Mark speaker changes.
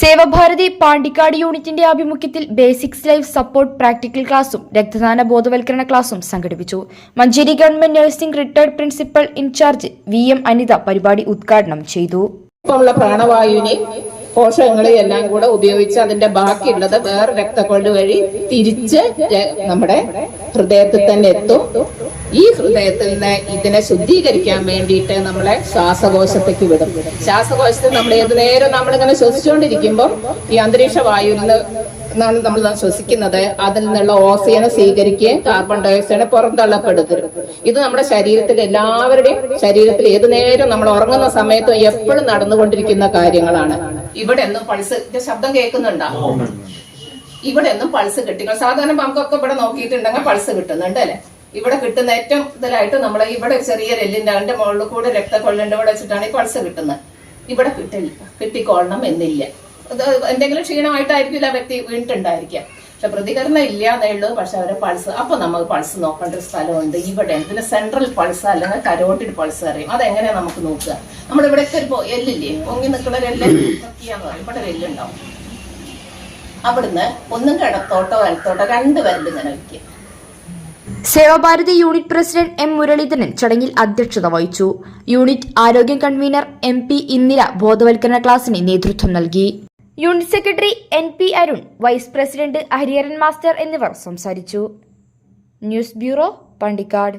Speaker 1: സേവഭാരതി പാണ്ടിക്കാട് യൂണിറ്റിന്റെ ആഭിമുഖ്യത്തിൽ basics life support practical ക്ലാസും രക്തദാന ബോധവൽക്കരണ ക്ലാസും സംഘടിപ്പിച്ചു. Manjeri government nursing retired principal incharge V M Anitha പരിപാടി ഉദ്ഘാടനം ചെയ്തു.
Speaker 2: ഇപ്പമുള്ള പോഷകങ്ങളെ എല്ലാം കൂടെ ഉപയോഗിച്ച് അതിന്റെ ബാക്കിയുള്ളത് വേറെ രക്തക്കൊഴു വഴി തിരിച്ച് നമ്മുടെ ഹൃദയത്തിൽ തന്നെ എത്തും. ഈ ഹൃദയത്തിൽ നിന്ന് ഇതിനെ ശുദ്ധീകരിക്കാൻ വേണ്ടിയിട്ട് നമ്മളെ ശ്വാസകോശത്തേക്ക് വിടും. ശ്വാസകോശത്തിൽ നമ്മൾ ഏത് നേരം നമ്മളിങ്ങനെ ശ്വസിച്ചുകൊണ്ടിരിക്കുമ്പോൾ ഈ അന്തരീക്ഷ വായുവിൽ നിന്ന് നിന്നാണ് നമ്മൾ ശ്വസിക്കുന്നത് അതിൽ നിന്നുള്ള ഓക്സിജനെ സ്വീകരിക്കുകയും കാർബൺ ഡയോക്സൈഡ് പുറന്തള്ളപ്പെടുത്തരും ഇത് നമ്മുടെ ശരീരത്തിൽ എല്ലാവരുടെയും ശരീരത്തിൽ ഏത് നേരം നമ്മൾ ഉറങ്ങുന്ന സമയത്തും എപ്പോഴും നടന്നുകൊണ്ടിരിക്കുന്ന കാര്യങ്ങളാണ്. ഇവിടെ ഒന്നും പൾസ് ശബ്ദം കേൾക്കുന്നുണ്ടോ? ഇവിടെ ഒന്നും പൾസ് കിട്ടി സാധാരണ നമുക്കൊക്കെ ഇവിടെ നോക്കിയിട്ടുണ്ടെങ്കിൽ പൾസ് കിട്ടുന്നുണ്ട് അല്ലെ? ഇവിടെ കിട്ടുന്ന ഏറ്റവും ഇതിലായിട്ട് നമ്മളെ ഇവിടെ ചെറിയ എല്ലിന്റെ അതിന്റെ മുകളിൽ കൂടെ രക്തക്കൊള്ളിന്റെ കൂടെ വെച്ചിട്ടാണ് ഈ പൾസ് കിട്ടുന്നത്. ഇവിടെ കിട്ടില്ല. കിട്ടിക്കൊള്ളണം എന്നില്ല. അത് എന്തെങ്കിലും ക്ഷീണമായിട്ടായിരിക്കില്ല ആ വ്യക്തി വീണിട്ടുണ്ടായിരിക്കാം പക്ഷെ പ്രതികരണം ഇല്ല എന്നേ ഉള്ളൂ. പക്ഷെ അവരെ പൾസ് അപ്പൊ നമുക്ക് പൾസ് നോക്കേണ്ട ഒരു സ്ഥലമുണ്ട്. ഇവിടെ ഇതിന് സെൻട്രൽ പൾസ് അല്ലെങ്കിൽ കരോട്ടിഡ് പൾസ് അറിയും. അതെങ്ങനെയാ നമുക്ക് നോക്കുക? നമ്മൾ ഇവിടെയൊക്കെ ഒരു എല്ലില്ലേ? പൊങ്ങി നിൽക്കുന്ന ഒരു എല്ല് ഇവിടെ ഒരു എല്ലുണ്ടാവും. അവിടുന്ന് ഒന്നും കിടത്തോട്ടോ വലത്തോട്ടോ രണ്ട് വരൽ ഇങ്ങനെ വയ്ക്കുക.
Speaker 1: Sevabharathi unit president M Muraleedharan ചടങ്ങിൽ അധ്യക്ഷത വഹിച്ചു. യൂണിറ്റ് ആരോഗ്യ കൺവീനർ എം പി ഇന്ദിര ബോധവൽക്കരണ ക്ലാസിന് നേതൃത്വം നൽകി. Unit secretary N P Arun vice president Hariharan master എന്നിവർ സംസാരിച്ചു. News bureau Pandikkad.